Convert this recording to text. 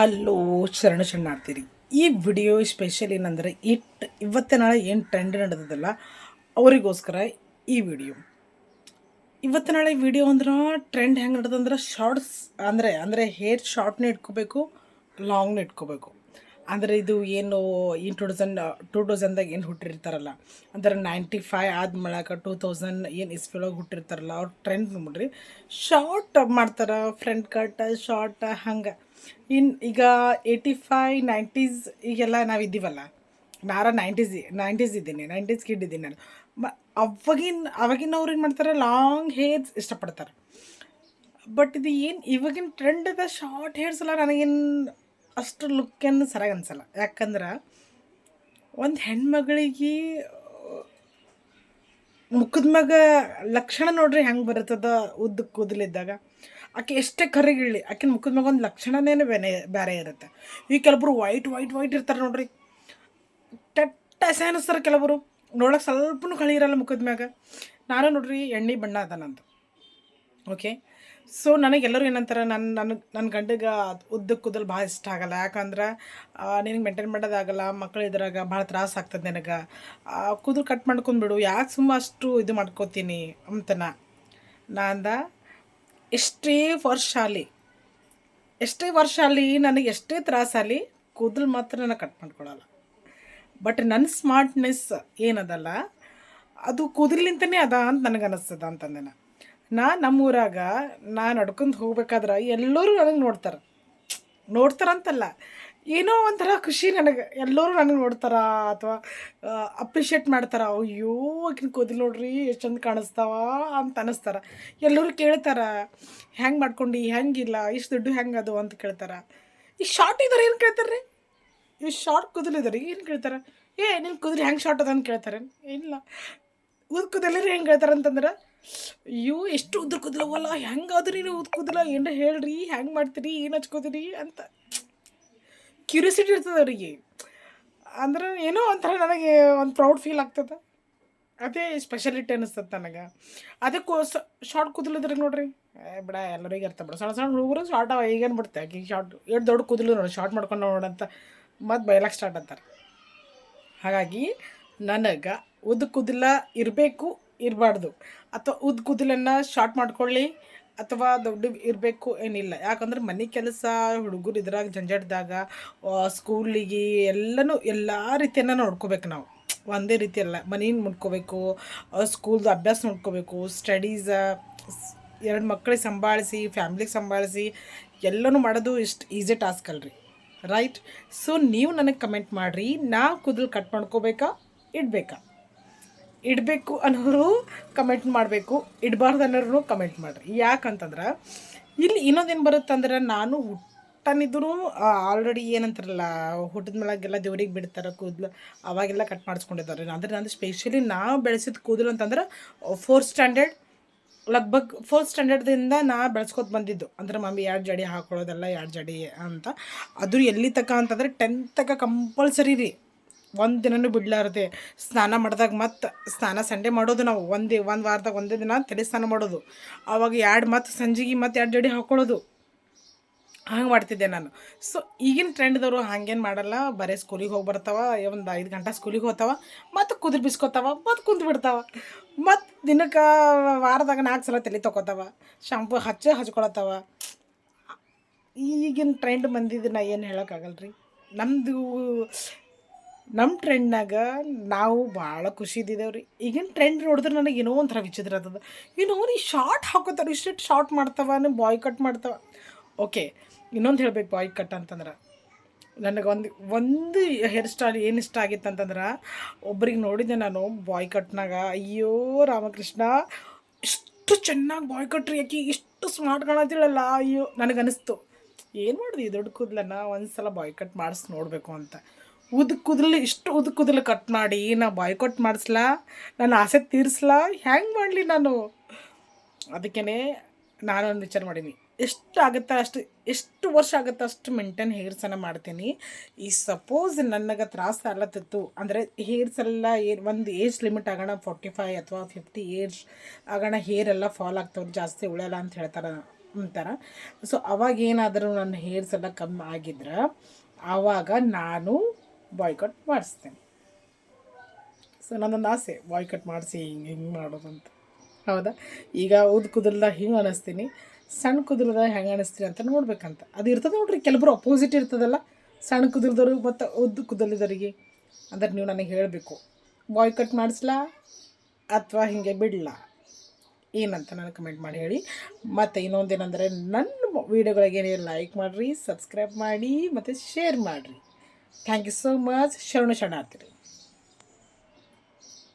ಅಲ್ಲೋ ಶರಣ ಆಡ್ತೀರಿ ಈ ವಿಡಿಯೋ ಸ್ಪೆಷಲ್ ಏನಂದರೆ ಇಟ್ ಇವತ್ತೇ ನಾಳೆ ಏನು ಟ್ರೆಂಡ್ ನಡೆದದಲ್ಲ, ಅವರಿಗೋಸ್ಕರ ಈ ವಿಡಿಯೋ ಇವತ್ತು ನಾಳೆ ವಿಡಿಯೋ ಅಂದ್ರೆ ಟ್ರೆಂಡ್ ಹೆಂಗೆ ನಡೆದಂದ್ರೆ ಶಾರ್ಟ್ಸ್ ಅಂದರೆ ಅಂದರೆ ಹೇರ್ ಶಾರ್ಟ್ನೇ ಇಟ್ಕೋಬೇಕು ಲಾಂಗ್ನ ಇಟ್ಕೋಬೇಕು. ಅಂದರೆ ಇದು ಏನು ಇನ್ ಟು ತೌಸಂಡ್ ಟೂ ತೌಸಂಡ್ದಾಗ ಏನು ಹುಟ್ಟಿರ್ತಾರಲ್ಲ, ಅಂದ್ರೆ ನೈಂಟಿ ಫೈ ಆದ್ಮೇಳಕ ಟೂ ತೌಸಂಡ್ ಏನು ಇಸ್ವಿಯೊಳಗೆ ಹುಟ್ಟಿರ್ತಾರಲ್ಲ, ಅವ್ರ ಟ್ರೆಂಡ್ ನೋಡ್ರಿ. ಶಾರ್ಟ್ ಮಾಡ್ತಾರೆ ಫ್ರಂಟ್ ಕಟ್ ಶಾರ್ಟ್ ಹಂಗೆ. ಇನ್ನು ಈಗ ಏಯ್ಟಿ ಫೈ ನೈಂಟೀಸ್ ಈಗೆಲ್ಲ ನಾವು ಇದ್ದೀವಲ್ಲ, ನಾರ ನೈಂಟೀಸ್ ನೈಂಟೀಸ್ ಇದ್ದೀನಿ ನೈಂಟೀಸ್ ಕಿಡ್ ಇದ್ದೀನಿ ನಾನು. ಮ, ಅವಾಗಿನ ಅವಾಗಿನವ್ರು ಏನು ಮಾಡ್ತಾರೆ ಲಾಂಗ್ ಹೇರ್ಸ್ ಇಷ್ಟಪಡ್ತಾರೆ. ಬಟ್ ಇದು ಏನು, ಇವಾಗಿನ ಟ್ರೆಂಡ್ ಅದ ಶಾರ್ಟ್ ಹೇರ್ಸ್ ಎಲ್ಲ ನನಗೇನು ಅಷ್ಟು ಲುಕ್ ಏನು ಸರಿಯಾಗಿ ಅನ್ಸಲ್ಲ. ಯಾಕಂದ್ರೆ ಒಂದು ಹೆಣ್ಮಗಳಿಗೆ, ಮುಖದ ಮ್ಯಾಗ ಲಕ್ಷಣ ನೋಡ್ರಿ ಹೆಂಗೆ ಬರ್ತದ ಉದ್ದ ಕೂದಲಿದ್ದಾಗ, ಆಕೆ ಎಷ್ಟೇ ಕರಿಗಿಳಿ ಆಕಿನ ಮುಖದ ಮ್ಯಾಗ ಒಂದು ಲಕ್ಷಣನೇ ಬೇನೆ ಬೇರೆ ಇರುತ್ತೆ. ಈ ಕೆಲವರು ವೈಟ್ ವೈಟ್ ವೈಟ್ ಇರ್ತಾರೆ ನೋಡ್ರಿ. ಟೆಟ್ಟ ಅನಿಸ್ತಾರೆ ಕೆಲವರು. ನೋಡೋಕೆ ಸ್ವಲ್ಪನೂ ಕಳಿ ಇರಲ್ಲ ಮುಖದ ಮ್ಯಾಗ. ನಾನು ನೋಡ್ರಿ ಎಣ್ಣೆ ಬಣ್ಣ ಅದ ನಂದು ಓಕೆ ಸೊ ನನಗೆ ಎಲ್ಲರೂ ಏನಂತಾರೆ ನನ್ನ ನನಗೆ ನನ್ನ ಗಂಡಗೆ ಉದ್ದಕ್ಕೆ ಕೂದಲು ಭಾಳ ಇಷ್ಟ ಆಗಲ್ಲ. ಯಾಕಂದ್ರೆ ನಿನಗೆ ಮೇಂಟೈನ್ ಮಾಡೋದಾಗಲ್ಲ ಮಕ್ಕಳು ಇದ್ರಾಗ ಭಾಳ ತ್ರಾಸ ಆಗ್ತದೆ ನನಗೆ. ಕೂದಲು ಕಟ್ ಮಾಡ್ಕೊಂಡ್ಬಿಡು ಯಾಕೆ ಸುಮ್ಮ ಅಷ್ಟು ಇದು ಮಾಡ್ಕೋತೀನಿ ಅಂತನ. ನಾ ಅಂದ ಎಷ್ಟೇ ವರ್ಷ ಅಲ್ಲಿ ಎಷ್ಟೇ ವರ್ಷ ಅಲ್ಲಿ ನನಗೆ ಎಷ್ಟೇ ತ್ರಾಸಾಗಲಿ ಕೂದಲು ಮಾತ್ರ ನಾನು ಕಟ್ ಮಾಡ್ಕೊಳಲ್ಲ. ಬಟ್ ನನ್ನ ಸ್ಮಾರ್ಟ್ನೆಸ್ ಏನದಲ್ಲ, ಅದು ಕೂದಲಿಂತನೇ ಅದ ಅಂತ ನನಗೆ ಅನ್ನಿಸ್ತದ ಅಂತಂದೆ ನಾ ನಾ ನಮ್ಮೂರಾಗ ನಾ ನಡ್ಕೊಂಡು ಹೋಗ್ಬೇಕಾದ್ರೆ ಎಲ್ಲರೂ ನನಗೆ ನೋಡ್ತಾರೆ. ನೋಡ್ತಾರಂತಲ್ಲ. ಏನೋ ಒಂಥರ ಖುಷಿ ನನಗೆ. ಎಲ್ಲರೂ ನನಗೆ ನೋಡ್ತಾರ ಅಥವಾ ಅಪ್ರಿಷಿಯೇಟ್ ಮಾಡ್ತಾರ. ಅಯ್ಯೋ, ಆಕಿನ ಕೂದಲು ನೋಡ್ರಿ, ಎಷ್ಟು ಚಂದ ಕಾಣಿಸ್ತಾವ ಅಂತ ಅನ್ನಿಸ್ತಾರ ಎಲ್ಲರೂ ಕೇಳ್ತಾರ, ಹೆಂಗೆ ಮಾಡ್ಕೊಂಡು? ಹೆಂಗಿಲ್ಲ? ಇಷ್ಟು ದುಡ್ಡು ಹೆಂಗೆ ಅದು? ಅಂತ ಕೇಳ್ತಾರ. ಈ ಶಾರ್ಟ್ ಇದಾರೆ ಏನು ಕೇಳ್ತಾರೆ ಈ ಶಾರ್ಟ್ ಕೂದಲು ಇದಾರೆ, ಏನು ಕೇಳ್ತಾರೆ? ಏ ನಿನ್ನ ಕೂದಲು ಹೆಂಗೆ ಶಾರ್ಟ್ ಅದ? ಅಂತ ಕೇಳ್ತಾರೆ ಇಲ್ಲ. ಉದ್ ಕೂದಲರಿ ಹೆಂಗೆ ಹೇಳ್ತಾರೆ ಅಂತಂದ್ರೆ, ಅಯ್ಯೋ, ಎಷ್ಟು ಉದ್ರ ಕುದಲವಲ್ಲ ಹೆಂಗೆ ಅದ್ರಿ ನೀವು ಉದ್ ಕೂದಲ ಏನ್ರ ಹೇಳ್ರಿ, ಹೆಂಗೆ ಮಾಡ್ತೀರಿ, ಏನು ಹಚ್ಕೋತೀರಿ ಅಂತ. ಕ್ಯೂರಿಯಾಸಿಟಿ ಇರ್ತದೆ ಅವರಿಗೆ. ಅಂದ್ರೆ ಏನೋ ಒಂಥರ ನನಗೆ ಒಂದು ಪ್ರೌಡ್ ಫೀಲ್ ಆಗ್ತದೆ. ಅದೇ ಸ್ಪೆಷಾಲಿಟಿ ಅನಿಸ್ತದೆ ನನಗೆ ಅದಕ್ಕೂ ಶಾರ್ಟ್ ಕೂದಲಿದ್ರೆ ನೋಡ್ರಿ. ಬಿಡ ಎಲ್ಲರಿಗೆ ಅರ್ಥ ಬಿಡ ಸಣ್ಣ ಸಣ್ಣ ಹುಡುಗರು ಶಾರ್ಟ್ ಅವ ಈಗೇನು ಬಿಡ್ತೆ? ಆಕೆ ಶಾರ್ಟ್ ಎಷ್ಟು ದೊಡ್ಡ ಕೂದಲು ನೋಡಿ ಶಾರ್ಟ್ ಮಾಡ್ಕೊಂಡು ನೋಡಂತ ಮತ್ತು ಬಯಲಕ್ಕೆ ಸ್ಟಾರ್ಟ್ ಅಂತಾರೆ. ಹಾಗಾಗಿ, ನನಗೆ ಉದ್ದ ಕುದಿಲ್ಲ ಇರಬೇಕು, ಇರಬಾರ್ದು. ಅಥವಾ ಉದ್ದ ಕುದಿಲನ್ನು ಶಾರ್ಟ್ ಮಾಡ್ಕೊಳ್ಳಿ, ಅಥವಾ ದೊಡ್ಡ ಇರಬೇಕು ಏನಿಲ್ಲ. ಯಾಕಂದ್ರೆ ಮನೆ ಕೆಲಸ, ಹುಡುಗರು ಇದ್ರಾಗ, ಜಂಜಾಟದಾಗ ಸ್ಕೂಲಿಗೆ ಎಲ್ಲನೂ ಎಲ್ಲ ರೀತಿಯನ್ನು ನೋಡ್ಕೋಬೇಕು ನಾವು. ಒಂದೇ ರೀತಿ ಅಲ್ಲ, ಮನೇನ ನೋಡ್ಕೋಬೇಕು ಸ್ಕೂಲ್ದು ಅಭ್ಯಾಸ ನೋಡ್ಕೋಬೇಕು ಸ್ಟಡೀಸ ಎರಡು ಮಕ್ಕಳಿಗೆ ಸಂಭಾಳಿಸಿ ಫ್ಯಾಮ್ಲಿಗೆ ಸಂಭಾಳಿಸಿ, ಎಲ್ಲನೂ ಮಾಡೋದು ಇಷ್ಟು ಈಸಿ ಟಾಸ್ಕ್ ಅಲ್ರಿ. ರೈಟ್ ಸೊ ನೀವು ನನಗೆ ಕಮೆಂಟ್ ಮಾಡಿರಿ, ನಾ ಕೂದಲು ಕಟ್ ಮಾಡ್ಕೋಬೇಕಾ, ಇಡಬೇಕಾ? ಇಡಬೇಕು ಅನ್ನೋರು ಕಮೆಂಟ್ ಮಾಡಬೇಕು. ಇಡಬಾರ್ದು ಅನ್ನೋರು ಕಮೆಂಟ್ ಮಾಡಿರಿ. ಯಾಕಂತಂದ್ರೆ, ಇಲ್ಲಿ ಇನ್ನೊಂದೇನು ಬರುತ್ತಂದ್ರೆ ನಾನು ಹುಟ್ಟನಿದ್ರು ಆಲ್ರೆಡಿ ಏನಂತಾರಲ್ಲ, ಹುಟ್ಟಿದ ಮೇಲಾಗೆಲ್ಲ ದೇವ್ರಿಗೆ ಬಿಡ್ತಾರೆ, ಕೂದಲು, ಅವಾಗೆಲ್ಲ ಕಟ್ ಮಾಡಿಸ್ಕೊಂಡಿದ್ದಾರೆ. ಅಂದರೆ ನಾನು ಸ್ಪೆಷಲಿ ನಾವು ಬೆಳೆಸಿದ ಕೂದಲು ಅಂತಂದ್ರೆ ಫೋರ್ತ್ ಸ್ಟ್ಯಾಂಡರ್ಡ್ ಲಗ್ಭಗ್ ಫೋರ್ತ್ ಸ್ಟ್ಯಾಂಡರ್ಡ್ದಿಂದ ನಾ ಬೆಳೆಸ್ಕೊತ ಬಂದಿದ್ದು. ಅಂದ್ರೆ ಮಮ್ಮಿ ಎರಡು ಜಡಿ ಹಾಕೊಳ್ಳೋದೆಲ್ಲ ಎರಡು ಜಡಿ ಅಂತ. ಅದು ಎಲ್ಲಿ ತಕ ಅಂತಂದರೆ ಟೆಂತ್ ತಕ ಕಂಪಲ್ಸರಿ ರೀ. ಒಂದು ದಿನನೂ ಬಿಡ್ಲಾರದೆ. ಸ್ನಾನ ಮಾಡಿದಾಗ ಮತ್ತು ಸ್ನಾನ ಸಂಡೆ ಮಾಡೋದು ನಾವು. ಒಂದೇ, ಒಂದು ವಾರದಾಗ ಒಂದೇ ದಿನ ತಲೆ ಸ್ನಾನ ಮಾಡೋದು. ಆವಾಗ ಎರಡು ಮತ್ತು ಸಂಜೆಗೆ ಮತ್ತು ಎರಡು ಜಡಿ ಹಾಕ್ಕೊಳ್ಳೋದು ಹಂಗೆ ಮಾಡ್ತಿದ್ದೆ ನಾನು. ಸೊ ಈಗಿನ ಟ್ರೆಂಡ್ದವರು ಹಾಗೇನು ಮಾಡಲ್ಲ. ಬರೀ ಸ್ಕೂಲಿಗೆ ಹೋಗಿ ಬರ್ತಾವ ಒಂದು ಐದು ಗಂಟೆ ಸ್ಕೂಲಿಗೆ ಹೋಗ್ತಾವ ಮತ್ತು ಕುದುರೆ ಬಿಸ್ಕೋತಾವ, ಮತ್ತು ಕುಂತು ಬಿಡ್ತಾವ. ಮತ್ತು ದಿನಕ್ಕೆ ವಾರದಾಗ ನಾಲ್ಕು ಸಲ ತಲೆ ತೊಗೋತಾವ ಶಾಂಪು ಹಚ್ಚ ಹಚ್ಕೊಳತ್ತಾವ ಈಗಿನ ಟ್ರೆಂಡ್ ಬಂದಿದ್ದು ನಾ ಏನು ಹೇಳೋಕ್ಕಾಗಲ್ಲ ರೀ ನಮ್ಮದು ನಮ್ಮ ಟ್ರೆಂಡ್ನಾಗ ನಾವು ಭಾಳ ಖುಷಿ ಇದ್ದಿದ್ದೇವೆ ರೀ ಈಗಿನ ಟ್ರೆಂಡ್ ನೋಡಿದ್ರೆ ನನಗೆ ಏನೋ ಒಂಥರ ವಿಚಿತ್ರ ಆಗ್ತದೆ. ಏನೋ ನೀ ಶಾರ್ಟ್ ಹಾಕೋತಾರೆ ಇಷ್ಟಿಟ್ಟು ಶಾರ್ಟ್ ಮಾಡ್ತಾವ ಬಾಯ್ ಕಟ್ ಮಾಡ್ತಾವ. ಓಕೆ ಇನ್ನೊಂದು ಹೇಳ್ಬೇಕು ಬಾಯ್ ಕಟ್ ಅಂತಂದ್ರೆ. ನನಗೆ ಒಂದು ಒಂದು ಹೇರ್ ಸ್ಟೈಲ್ ಏನು ಇಷ್ಟ ಆಗಿತ್ತು ಅಂತಂದ್ರೆ, ಒಬ್ರಿಗೆ ನೋಡಿದ್ದೆ ನಾನು ಬಾಯ್ ಕಟ್ನಾಗ ಅಯ್ಯೋ ರಾಮಕೃಷ್ಣ, ಇಷ್ಟು ಚೆನ್ನಾಗಿ ಬಾಯ್ ಕಟ್ರಿ ಯಾಕೆ ಇಷ್ಟು ಸ್ಮಾರ್ಟ್ ಕಾಣತಿಳಲ್ಲ ಅಯ್ಯೋ, ನನಗನ್ನಿಸ್ತು. ಏನು ಮಾಡಿದೆ ದೊಡ್ಡ ಕೂದಲನ್ನ ಒಂದು ಸಲ ಬಾಯ್ ಕಟ್ ಮಾಡಿಸಿ ನೋಡಬೇಕು ಅಂತ. ಉದ್ ಕುದಲು, ಇಷ್ಟು ಉದ್ ಕುದಲು ಕಟ್ ಮಾಡಿ, ನಾ ಬಾಯ್ ಮಾಡಿಸ್ಲ ಮಾಡಿಸ್ಲಾ ನನ್ನ ಆಸೆ ತೀರಿಸ್ಲಾ ಹೆಂಗೆ ಮಾಡಲಿ ನಾನು? ಅದಕ್ಕೇ ನಾನೊಂದು ವಿಚಾರ ಮಾಡೀನಿ. ಎಷ್ಟು ಆಗುತ್ತೆ ಅಷ್ಟು, ಎಷ್ಟು ವರ್ಷ ಆಗುತ್ತೆ ಅಷ್ಟು ಮೇಂಟೈನ್ ಹೇರ್ಸನ್ನು ಮಾಡ್ತೀನಿ. ಈ ಸಪೋಸ್ ನನಗೆ ತ್ರಾಸ ಆಗ್ಲತ್ತಿತ್ತು, ಅಂದರೆ ಹೇರ್ಸ್ ಎಲ್ಲ ಏರ್ ಒಂದು ಏಜ್ ಲಿಮಿಟ್ ಆಗೋಣ ಫೋರ್ಟಿ ಫೈವ್ ಅಥವಾ ಫಿಫ್ಟಿ ಏಜ್ ಆಗೋಣ ಹೇರ್ ಎಲ್ಲ ಫಾಲ್ ಆಗ್ತವ್ರು ಜಾಸ್ತಿ ಉಳಿಯಲ್ಲ ಅಂತ ಹೇಳ್ತಾರೆ, ಅಂತಾರೆ. ಸೊ ಅವಾಗ ಏನಾದರೂ ನನ್ನ ಹೇರ್ಸ್ ಎಲ್ಲ ಕಮ್ಮಿ ಆಗಿದ್ರೆ, ಆವಾಗ ನಾನು ಬಾಯ್ಕಟ್ ಮಾಡಿಸ್ತೇನೆ. ಸೊ ನನ್ನೊಂದು ಆಸೆ ಬಾಯ್ಕಟ್ ಮಾಡಿಸಿ ಹಿಂಗೆ ಹಿಂಗೆ ಮಾಡೋದಂತ ಹೌದಾ? ಈಗ ಉದ್ದ ಕುದಲ್ದ ಹಿಂಗೆ ಅನ್ನಿಸ್ತೀನಿ ಸಣ್ಣ ಕುದಲ್ದ ಹೆಂಗೆ ಅನ್ನಿಸ್ತೀನಿ ಅಂತ ನೋಡ್ಬೇಕಂತ. ಅದು ಇರ್ತದೆ ನೋಡ್ರಿ, ಕೆಲವರು ಅಪೋಸಿಟ್ ಇರ್ತದಲ್ಲ ಸಣ್ಣ ಕೂದಲ್ದವ್ರು ಮತ್ತು ಉದ್ದ ಕುದಲಿದವರಿಗೆ ಅಂದ್ರೆ ನೀವು ನನಗೆ ಹೇಳಬೇಕು. ಬಾಯ್ಕಟ್ ಮಾಡಿಸ್ಲಾ ಅಥವಾ ಹಿಂಗೆ ಬಿಡಲಾ? ಏನಂತ ನನಗೆ ಕಮೆಂಟ್ ಮಾಡಿ ಹೇಳಿ. ಮತ್ತು ಇನ್ನೊಂದೇನೆಂದರೆ, ನನ್ನ ವೀಡಿಯೋಗಳಿಗೆ ಲೈಕ್ ಮಾಡಿರಿ ಸಬ್ಸ್ಕ್ರೈಬ್ ಮಾಡಿ, ಮತ್ತು ಶೇರ್ ಮಾಡಿರಿ. थँक्यू सो मच शरण शरणार्थी